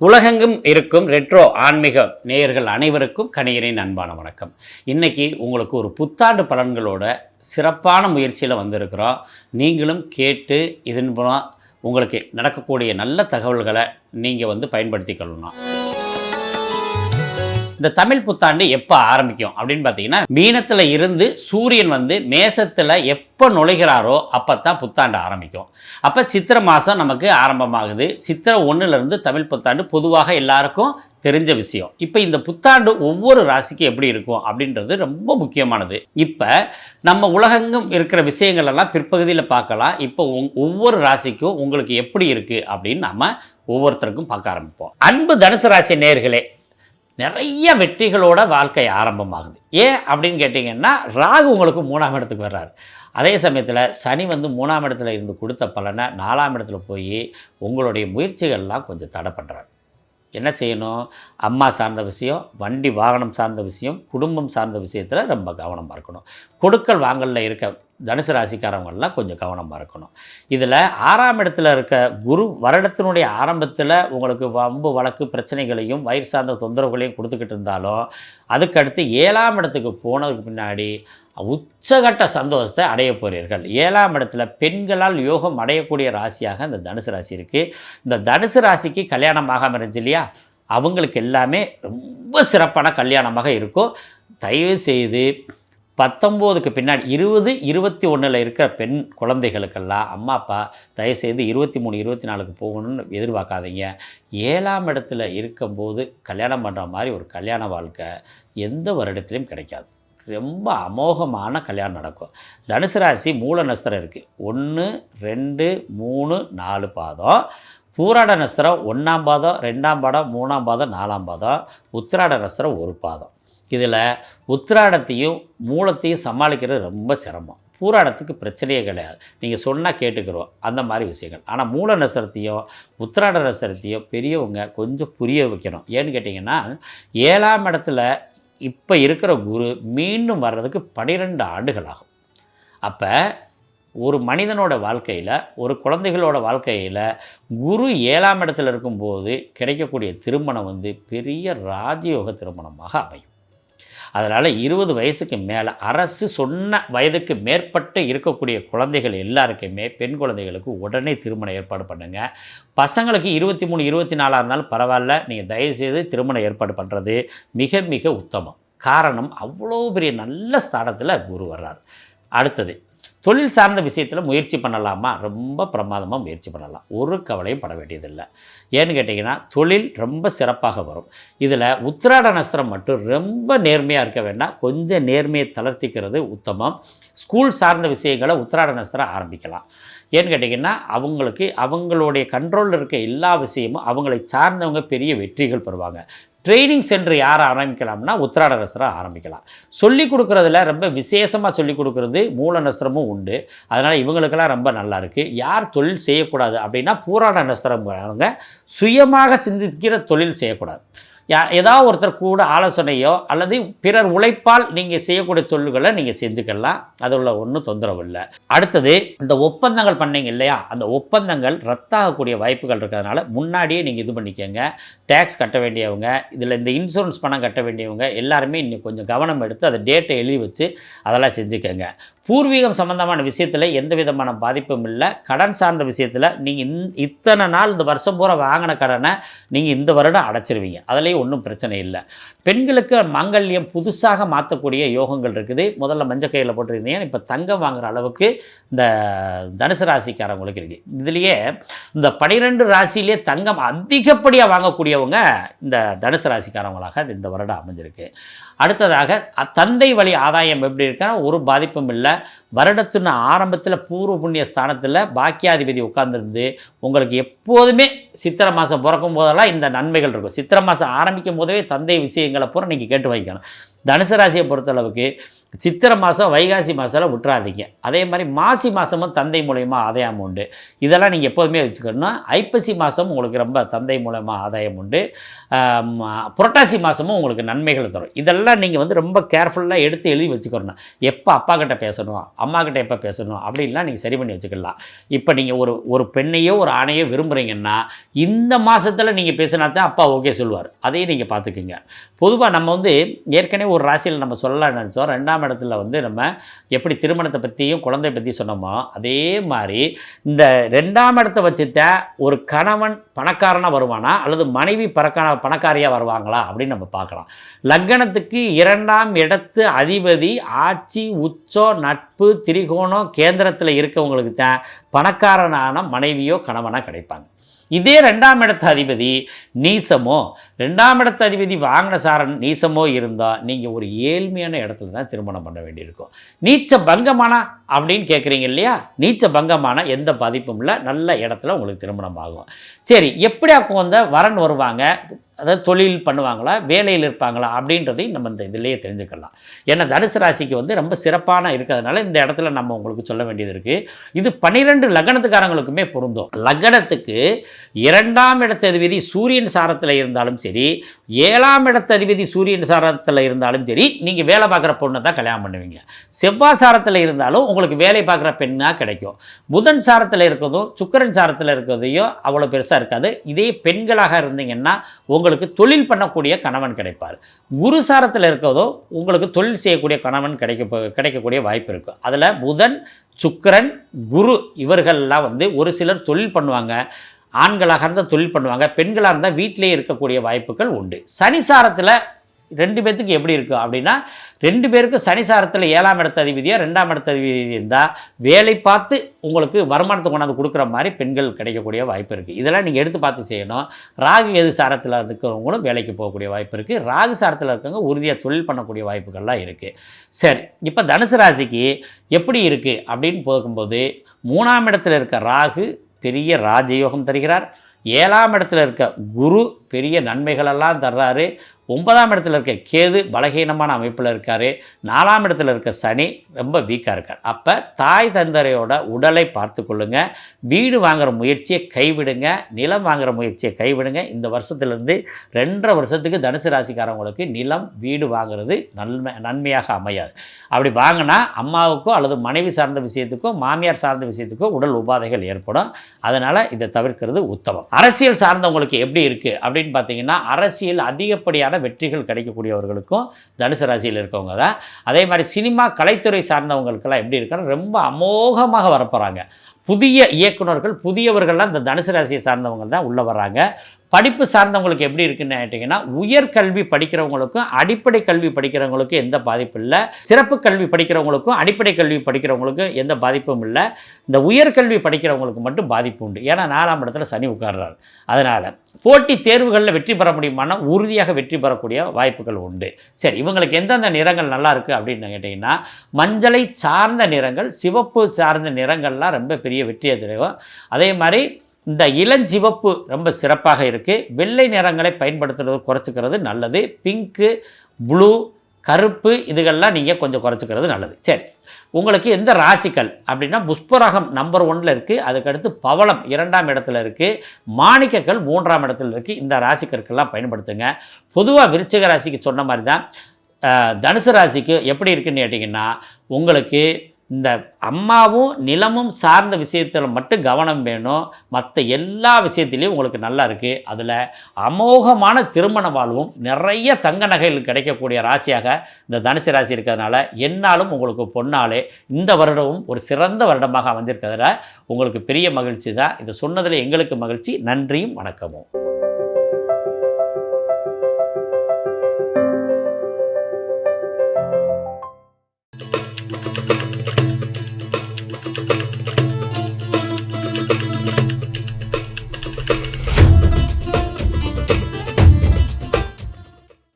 உலகெங்கும் இருக்கும் ரெட்ரோ ஆன்மீக நேயர்கள் அனைவருக்கும் கணியரின் அன்பான வணக்கம். இன்றைக்கி உங்களுக்கு ஒரு புத்தாண்டு பலன்களோட சிறப்பான முயற்சியில் வந்திருக்கிறோம். நீங்களும் கேட்டு இதன் மூலம் உங்களுக்கு நடக்கக்கூடிய நல்ல தகவல்களை நீங்கள் வந்து பயன்படுத்திக்கொள்ளணும் இந்த தமிழ் புத்தாண்டு எப்போ ஆரம்பிக்கும் அப்படின்னு பார்த்தீங்கன்னா மீனத்தில் இருந்து சூரியன் வந்து மேசத்தில் எப்போ நுழைகிறாரோ அப்போ தான் புத்தாண்டு ஆரம்பிக்கும். அப்போ சித்திரை மாதம் நமக்கு ஆரம்பமாகுது. சித்திரை ஒன்றுலேருந்து தமிழ் புத்தாண்டு பொதுவாக எல்லாருக்கும் தெரிஞ்ச விஷயம். இப்போ இந்த புத்தாண்டு ஒவ்வொரு ராசிக்கும் எப்படி இருக்கும் அப்படின்றது ரொம்ப முக்கியமானது. இப்போ நம்ம உலகெங்கும் இருக்கிற விஷயங்கள் எல்லாம் பிற்பகுதியில் பார்க்கலாம். இப்போ உங்- ஒவ்வொரு ராசிக்கும் உங்களுக்கு எப்படி இருக்குது அப்படின்னு நம்ம ஒவ்வொருத்தருக்கும் பார்க்க ஆரம்பிப்போம். அன்பு தனுசு ராசி நேர்களே நிறைய வெற்றிகளோட வாழ்க்கை ஆரம்பமாகுது. ஏன் அப்படின்னு கேட்டிங்கன்னா ராகு உங்களுக்கு மூணாம் இடத்துக்கு வர்றாரு. அதே சமயத்தில் சனி வந்து மூணாம் இடத்துல இருந்து கொடுத்த பலனை நாலாம் இடத்துல போய் உங்களுடைய முயற்சிகள்லாம் கொஞ்சம் தடை பண்ணுறாரு என்ன செய்யணும்? அம்மா சார்ந்த விஷயம் வண்டி வாகனம் சார்ந்த விஷயம் குடும்பம் சார்ந்த விஷயத்தில் ரொம்ப கவனமாக இருக்கணும். கொடுக்கல் வாங்கலில் இருக்க தனுசு ராசிக்காரவங்களெலாம் கொஞ்சம் கவனமாக இருக்கணும். இதில் ஆறாம் இடத்துல இருக்க குரு வருடத்தினுடைய ஆரம்பத்தில் உங்களுக்கு வம்பு வழக்கு பிரச்சனைகளையும் வயிறு சார்ந்த தொந்தரவுகளையும் கொடுத்துக்கிட்டு இருந்தாலும் அதுக்கடுத்து ஏழாம் இடத்துக்கு போனதுக்கு பின்னாடி உச்சகட்ட சந்தோஷத்தை அடைய போகிறீர்கள் ஏழாம் இடத்துல பெண்களால் யோகம் அடையக்கூடிய ராசியாக இந்த தனுசு ராசி இருக்குது இந்த தனுசு ராசிக்கு கல்யாணம் ஆகாமல் இருந்துச்சு இல்லையா? அவங்களுக்கு எல்லாமே ரொம்ப சிறப்பான கல்யாணமாக இருக்கும். தயவு செய்து பத்தொம்போதுக்கு பின்னாடி இருபது இருபத்தி ஒன்றில் இருக்கிற பெண் குழந்தைகளுக்கெல்லாம் அம்மா அப்பா தயவுசெய்து இருபத்தி மூணு இருபத்தி நாலுக்கு போகணும்னு எதிர்பார்க்காதீங்க. ஏழாம் இடத்துல இருக்கும்போது கல்யாணம் பண்ணுற மாதிரி ஒரு கல்யாண வாழ்க்கை எந்த வருடத்துலையும் கிடைக்காது. ரொம்ப அமோகமான கல்யாணம் நடக்கும். தனுசு ராசி மூல நஸ்திரம் இருக்குது ஒன்று ரெண்டு மூணு நாலு பாதம். பூராட நஸ்திரம் ஒன்றாம் பாதம் ரெண்டாம் பாதம் மூணாம் பாதம் நாலாம் பாதம். உத்திராட நஸ்திரம் ஒரு பாதம். இதில் உத்திராடத்தையும் மூலத்தையும் சமாளிக்கிறது ரொம்ப சிரமம். பூராடத்துக்கு பிரச்சனையே கிடையாது. நீங்கள் சொன்னால் கேட்டுக்கிறோம். அந்த மாதிரி விஷயங்கள். ஆனால் மூல நசரத்தையோ உத்திராட நசரத்தையோ பெரியவங்க கொஞ்சம் புரிய வைக்கணும். ஏன்னு கேட்டிங்கன்னா ஏழாம் இடத்துல இப்போ இருக்கிற குரு மீண்டும் வர்றதுக்கு பன்னிரெண்டு ஆண்டுகள் ஆகும் அப்போ ஒரு மனிதனோட வாழ்க்கையில் ஒரு குழந்தைகளோட வாழ்க்கையில் குரு ஏழாம் இடத்துல இருக்கும்போது கிடைக்கக்கூடிய திருமணம் வந்து பெரிய ராஜயோக திருமணமாக அமையும். அதனால் இருபது வயசுக்கு மேலே அரசு சொன்ன வயதுக்கு மேற்பட்டு இருக்கக்கூடிய குழந்தைகள் எல்லாருக்குமே பெண் குழந்தைகளுக்கு உடனே திருமணம் ஏற்பாடு பண்ணுங்கள் பசங்களுக்கு இருபத்தி மூணு இருபத்தி நாலாக இருந்தாலும் பரவாயில்ல. நீங்கள் தயவுசெய்து திருமணம் ஏற்பாடு பண்ணுறது மிக மிக உத்தமம். காரணம் அவ்வளோ பெரிய நல்ல ஸ்தானத்தில் குரு வர்றார். அடுத்தது தொழில் சார்ந்த விஷயத்தில் முயற்சி பண்ணலாமா? ரொம்ப பிரமாதமாக முயற்சி பண்ணலாம். ஒரு கவலையும் பட வேண்டியதில்லை. ஏன்னு கேட்டிங்கன்னா தொழில் ரொம்ப சிறப்பாக வரும். இதில் உத்திராட நஸ்திரம் மட்டும் ரொம்ப நேர்மையாக இருக்க வேண்டாம். கொஞ்சம் நேர்மையை தளர்த்திக்கிறது உத்தமம். ஸ்கூல் சார்ந்த விஷயங்களை உத்திராட நஸ்திரம் ஆரம்பிக்கலாம். ஏன்னு கேட்டிங்கன்னா அவங்களுக்கு அவங்களுடைய கண்ட்ரோலில் இருக்க எல்லா விஷயமும் அவங்களை சார்ந்தவங்க பெரிய வெற்றிகள் பெறுவாங்க. ட்ரைனிங் சென்டர் யார் ஆரம்பிக்கலாம்னா உத்திராட நஸ்திரம் ஆரம்பிக்கலாம். சொல்லி கொடுக்குறதுல ரொம்ப விசேஷமாக சொல்லி கொடுக்குறது மூல நஸ்திரமும் உண்டு. அதனால் இவங்களுக்கெல்லாம் ரொம்ப நல்லா இருக்குது யார் தொழில் செய்யக்கூடாது அப்படின்னா பூராட நஸ்திரம் அவங்க சுயமாக சிந்திக்கிற தொழில் செய்யக்கூடாது. யா ஏதாவது ஒருத்தர் கூட ஆலோசனையோ அல்லது பிறர் உழைப்பால் நீங்கள் செய்யக்கூடிய தொழில்களை நீங்கள் செஞ்சுக்கலாம். அதில் ஒன்றும் தொந்தரவு இல்லை. அடுத்தது இந்த ஒப்பந்தங்கள் பண்ணீங்க இல்லையா? அந்த ஒப்பந்தங்கள் ரத்தாகக்கூடிய வாய்ப்புகள் இருக்கிறதுனால முன்னாடியே நீங்கள் இது பண்ணிக்கோங்க. டேக்ஸ் கட்ட வேண்டியவங்க இதில் இந்த இன்சூரன்ஸ் பணம் கட்ட வேண்டியவங்க எல்லாருமே இன்னும் கொஞ்சம் கவனம் எடுத்து அதை டேட்டை எழுதி வச்சு அதெல்லாம் செஞ்சுக்கோங்க. பூர்வீகம் சம்பந்தமான விஷயத்தில் எந்த விதமான பாதிப்பும் இல்லை. கடன் சார்ந்த விஷயத்தில் நீங்கள் இந் இத்தனை நாள் இந்த வருஷம் பூரா வாங்கின கடனை நீங்கள் இந்த வருடம் அடைச்சிருவீங்க. அதுலேயும் ஒன்றும் பிரச்சனை இல்லை. பெண்களுக்கு மங்கல்யம் புதுசாக மாற்றக்கூடிய யோகங்கள் இருக்குது. முதல்ல மஞ்சள் கையில் போட்டிருந்தீங்க. இப்போ தங்கம் வாங்குகிற அளவுக்கு இந்த தனுசு ராசிக்காரங்களுக்கு இருக்குது இதுலேயே இந்த பனிரெண்டு ராசியிலே தங்கம் அதிகப்படியாக வாங்கக்கூடியவங்க இந்த தனுசு ராசிக்காரவங்களாக இந்த வருடம் அமைஞ்சிருக்கு. அடுத்ததாக தந்தை வழி ஆதாயம் எப்படி இருக்குன்னா ஒரு பாதிப்பும் இல்லை. வருடத்தின் ஆரம்பத்தில் பூர்வ புண்ணிய ஸ்தானத்தில் பாக்கியாதிபதி உட்கார்ந்துருந்து உங்களுக்கு எப்போதுமே சித்திரை மாதம் பிறக்கும் போதெல்லாம் இந்த நன்மைகள் இருக்கும். சித்திரை மாதம் ஆரம்பிக்கும் போதே தந்தை விஷயங்களை பூரா நீங்கள் கேட்டு வைக்கணும் தனுசு ராசியை பொறுத்தளவுக்கு சித்திரை மாதம் வைகாசி மாதம்லாம் விட்டுறாதீங்க. அதே மாதிரி மாசி மாதமும் தந்தை மூலயமா ஆதாயம் உண்டு. இதெல்லாம் நீங்கள் எப்போதுமே வச்சுக்கணும்னா ஐப்பசி மாதம் உங்களுக்கு ரொம்ப தந்தை மூலயமா ஆதாயம் உண்டு. புரட்டாசி மாதமும் உங்களுக்கு நன்மைகள் தரும். இதெல்லாம் நீங்கள் வந்து ரொம்ப கேர்ஃபுல்லாக எடுத்து எழுதி வச்சுக்கணும். எப்போ அப்பா கிட்ட பேசணும் அம்மா கிட்ட எப்போ பேசணும் அப்படின்லாம் நீங்கள் சரி பண்ணி வச்சுக்கலாம். இப்போ நீங்கள் ஒரு ஒரு பெண்ணையோ ஒரு ஆணையோ விரும்புகிறீங்கன்னா இந்த மாதத்தில் நீங்கள் பேசினா தான் அப்பா ஓகே சொல்லுவார். அதையும் நீங்கள் பார்த்துக்குங்க. பொதுவாக நம்ம வந்து ஏற்கனவே ஒரு ராசியில் நம்ம சொல்லலாம் நினச்சோம். ரெண்டாம் இடத்துல வந்து நம்ம எப்படி திருமணத்தை பற்றியும் குழந்தை பற்றி சொன்னோமோ அதே மாதிரி இந்த ரெண்டாம் இடத்தை வச்சுட்ட ஒரு கணவன் பணக்காரனாக வருவானா அல்லது மனைவி பறக்கான பணக்காரியாக வருவாங்களா அப்படின்னு நம்ம பார்க்கலாம். லக்னத்துக்கு இரண்டாம் இடத்து அதிபதி ஆட்சி உச்சம் நட்பு திரிகோணம் கேந்திரத்தில் இருக்கவங்களுக்கு தான் பணக்காரனான மனைவியோ கணவனாக கிடைப்பாங்க. இதே ரெண்டாம் இடத்து அதிபதி நீசமோ ரெண்டாம் இடத்து அதிபதி வாங்கின சாரன் நீசமோ இருந்தால் நீங்கள் ஒரு ஏழ்மையான இடத்துல தான் திருமணம் பண்ண வேண்டியிருக்கும். நீச்ச பங்கமானா அப்படின்னு கேட்குறீங்க இல்லையா? நீச்ச பங்கமான எந்த பாதிப்பும் இல்லை நல்ல இடத்துல உங்களுக்கு திருமணம் ஆகும். சரி எப்படி அப்போ வந்த வரன் வருவாங்க? அதாவது தொழில் பண்ணுவாங்களா வேலையில் இருப்பாங்களா அப்படின்றதையும் நம்ம இந்த இதிலேயே தெரிஞ்சுக்கலாம். ஏன்னா தனுசு ராசிக்கு வந்து ரொம்ப சிறப்பான இருக்கிறதுனால இந்த இடத்துல நம்ம உங்களுக்கு சொல்ல வேண்டியது இருக்குது இது பன்னிரெண்டு லக்னத்துக்காரங்களுக்குமே பொருந்தும். லக்னத்துக்கு இரண்டாம் இடத்ததிபதி சூரியன் சாரத்தில் இருந்தாலும் சரி ஏழாம் இடத்ததிபதி சூரியன் சாரத்தில் இருந்தாலும் சரி நீங்கள் வேலை பார்க்குற பொண்ணை தான் கல்யாணம் பண்ணுவீங்க. செவ்வாய் சாரத்தில் இருந்தாலும் உங்களுக்கு வேலை பார்க்குற பெண்ணாக கிடைக்கும். புதன் சாரத்தில் இருக்கிறதும் சுக்கிரன் சாரத்தில் இருக்கிறதையும் அவ்வளோ பெருசாக இருக்காது. இதே பெண்களாக இருந்தீங்கன்னா உங்களுக்கு தொழில் பண்ணக்கூடிய கணவன் கிடைப்பார். குரு சாரத்தில் இருக்கிறதோ உங்களுக்கு தொழில் செய்யக்கூடிய கணவன் கிடைக்க கிடைக்கக்கூடிய வாய்ப்பு இருக்குது அதில் புதன் சுக்கரன் குரு இவர்கள்லாம் வந்து ஒரு சிலர் தொழில் பண்ணுவாங்க. ஆண்களாக இருந்தால் தொழில் பண்ணுவாங்க. பெண்களாக இருந்தால் வீட்டிலேயே இருக்கக்கூடிய வாய்ப்புகள் உண்டு. சனி சாரத்தில் ரெண்டு பேர்த்துக்கு எப்படி இருக்கும் அப்படின்னா ரெண்டு பேருக்கும் சனி சாரத்தில் ஏழாம் இடத்த அதிபதியாக ரெண்டாம் இடத்த அதிபதி இருந்தால் வேலை பார்த்து உங்களுக்கு வருமானத்தை கொண்டாந்து கொடுக்குற மாதிரி பெண்கள் கிடைக்கக்கூடிய வாய்ப்பு இருக்குது இதெல்லாம் நீங்கள் எடுத்து பார்த்து செய்யணும். ராகு எது சாரத்தில் இருக்கிறவங்களும் வேலைக்கு போகக்கூடிய வாய்ப்பு இருக்குது ராகு சாரத்தில் இருக்கவங்க உறுதியாக தொழில் பண்ணக்கூடிய வாய்ப்புகள்லாம் இருக்குது சரி இப்போ தனுசு ராசிக்கு எப்படி இருக்குது அப்படின்னு போகும்போது மூணாம் இடத்துல இருக்க ராகு பெரிய ராஜயோகம் தருகிறார். ஏழாம் இடத்துல இருக்க குரு பெரிய நன்மைகளெல்லாம் தர்றாரு. ஒன்பதாம் இடத்துல இருக்க கேது பலகீனமான அமைப்பில் இருக்கார். நாலாம் இடத்துல இருக்க சனி ரொம்ப வீக்காக இருக்கார். அப்போ தாய் தந்தரையோட உடலை பார்த்து கொள்ளுங்கள் வீடு வாங்குகிற முயற்சியை கைவிடுங்க. நிலம் வாங்குகிற முயற்சியை கைவிடுங்க. இந்த வருஷத்துலேருந்து ரெண்டரை வருஷத்துக்கு தனுசு ராசிக்காரவங்களுக்கு நிலம் வீடு வாங்குறது நன்மை நன்மையாக அமையாது. அப்படி வாங்கினா அம்மாவுக்கோ அல்லது மனைவி சார்ந்த விஷயத்துக்கோ மாமியார் சார்ந்த விஷயத்துக்கோ உடல் உபாதைகள் ஏற்படும். அதனால் இதை தவிர்க்கிறது உத்தமம். அரசியல் சார்ந்தவங்களுக்கு எப்படி இருக்குது அப்படின்னு பார்த்தீங்கன்னா அரசியல் அதிகப்படியான வெற்றிகள் கிடைக்கக்கூடியவர்களுக்கும் தனுசு ராசியில் இருக்கவங்க தான். அதே மாதிரி சினிமா கலைத்துறை சார்ந்தவங்களுக்கெல்லாம் எப்படி இருக்குன்னா ரொம்ப அமோகமாக வரப்போகிறாங்க புதிய இயக்குநர்கள் புதியவர்கள்லாம் இந்த தனுசு ராசியை சார்ந்தவங்க தான் உள்ளே வர்றாங்க. படிப்பு சார்ந்தவங்களுக்கு எப்படி இருக்குன்னு கேட்டிங்கன்னா உயர்கல்வி படிக்கிறவங்களுக்கும் அடிப்படை கல்வி படிக்கிறவங்களுக்கும் எந்த பாதிப்பும் இல்லை. சிறப்பு கல்வி படிக்கிறவங்களுக்கும் அடிப்படை கல்வி படிக்கிறவங்களுக்கும் எந்த பாதிப்பும் இல்லை. இந்த உயர்கல்வி படிக்கிறவங்களுக்கு மட்டும் பாதிப்பு உண்டு. ஏன்னா நாலாம் இடத்துல சனி உட்கார்றாரு. அதனால் போட்டி தேர்வுகளில் வெற்றி பெற முடியுமானா உறுதியாக வெற்றி பெறக்கூடிய வாய்ப்புகள் உண்டு. சரி இவங்களுக்கு எந்தெந்த நிறங்கள் நல்லா இருக்குது அப்படின்னு கேட்டிங்கன்னா மஞ்சளை சார்ந்த நிறங்கள் சிவப்பு சார்ந்த நிறங்கள்லாம் ரொம்ப பெரிய வெற்றியை தெரியும் அதே மாதிரி இந்த இளஞ்சிவப்பு ரொம்ப சிறப்பாக இருக்குது வெள்ளை நிறங்களை பயன்படுத்துறது குறைச்சிக்கிறது நல்லது. பிங்க்கு ப்ளூ கருப்பு இதுகள்லாம் நீங்கள் கொஞ்சம் குறைச்சிக்கிறது நல்லது. சரி. உங்களுக்கு எந்த ராசிக்கல் அப்படின்னா புஷ்பராகம் நம்பர் ஒன்னில் இருக்குது அதுக்கடுத்து பவளம் இரண்டாம் இடத்துல இருக்குது மாணிக்கக்கல் மூன்றாம் இடத்துல இருக்குது இந்த ராசிக்கற்கள்லாம் பயன்படுத்துங்க. பொதுவாக விருச்சிக ராசிக்கு சொன்ன மாதிரி தான் தனுசு ராசிக்கு எப்படி இருக்குன்னு கேட்டிங்கன்னா உங்களுக்கு இந்த அம்மாவும் நிலமும் சார்ந்த விஷயத்தில் மட்டும் கவனம் வேணும். மற்ற எல்லா விஷயத்துலேயும் உங்களுக்கு நல்லா இருக்குது அதில் அமோகமான திருமண வாழ்வும் நிறைய தங்க நகைகள் கிடைக்கக்கூடிய ராசியாக இந்த தனுசு ராசி இருக்கிறதுனால என்னாலும் உங்களுக்கு பொன்னாலே இந்த வருடமும் ஒரு சிறந்த வருடமாக அமைஞ்சிருக்கிறதுல உங்களுக்கு பெரிய மகிழ்ச்சி தான். இதை சொன்னதில் எங்களுக்கு மகிழ்ச்சி. நன்றியும் வணக்கமும்.